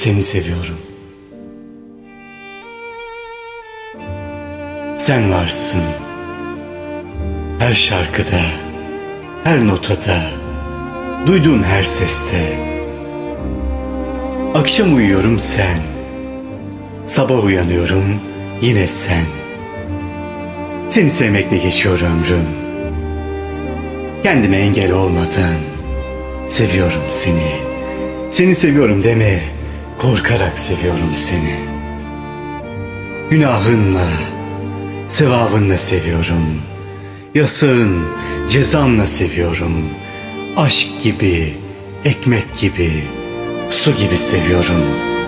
Seni seviyorum. Sen varsın. Her şarkıda, her notada, duyduğum her seste. Akşam uyuyorum sen. Sabah uyanıyorum yine sen. Seni sevmekle geçiyor ömrüm. Kendime engel olmadan seviyorum seni. Seni seviyorum deme. Korkarak seviyorum seni. Günahınla, sevabınla seviyorum. Yasağın, cezanla seviyorum. Aşk gibi, ekmek gibi, su gibi seviyorum.''